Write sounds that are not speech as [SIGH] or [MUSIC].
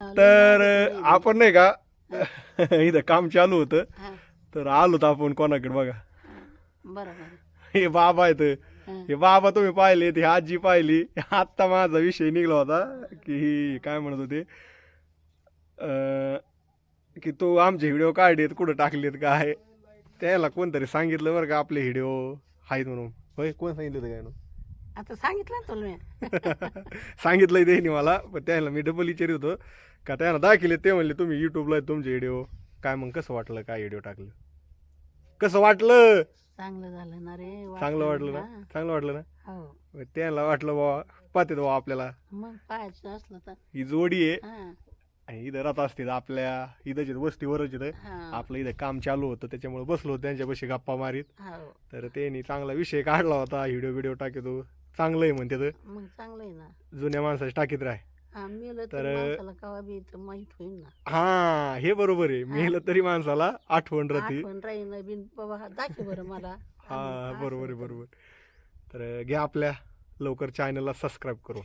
तर आपण नाही का [LAUGHS] इथं काम चालू होतं. तर आलो तर आपण कोणाकडे बघा. हा. हे बाबा आहेत. हा. बाबा तुम्ही पाहिले ही आजी पाहिली. आत्ता माझा विषय निघला होता की काय म्हणत होते अं, की तो आमचे व्हिडिओ काढलेत कुठं टाकलेत काय? त्याला कोणतरी सांगितलं बरं का आपले व्हिडिओ आहेत म्हणून. होय कोण सांगितलं होतं काय ना आता सांगितलं ना तुला मी. [LAUGHS] सांगितलंय त्यांनी मला पण त्याला मी डबल विचारित होतो. का त्यांना दाखवले ते म्हणले तुम्ही युट्यूबला तुमचे व्हिडिओ काय मग कसं वाटलं काय व्हिडिओ टाकलं? कसं वाटलं? चांगलं झालं ना रे चांगलं वाटलं ना. चांगलं वाटलं ना? हो. त्याला वाटलं बाबा पाहते बाबा आपल्याला. मग पाहायचं असलं तर. ही जोडी आहे. हा. आणि इथं राहत असते आपल्या इथं वस्तीवरच इथं. आपलं इथं काम चालू होतं त्याच्यामुळे बसलो होतो त्यांच्यापाशी गप्पा मारीत. हो. तर त्यांनी चांगला विषय काढला होता व्हिडिओ व्हिडिओ टाकतो चांगलं आहे म्हणते तर. जुन्या माणसाची टाकीत राह. तर हा हे बरोबर आहे. मेलं तरी माणसाला आठवण राहते. हा बरोबर आहे बरोबर तर घ्या आपल्या लवकर चॅनलला सबस्क्राईब करू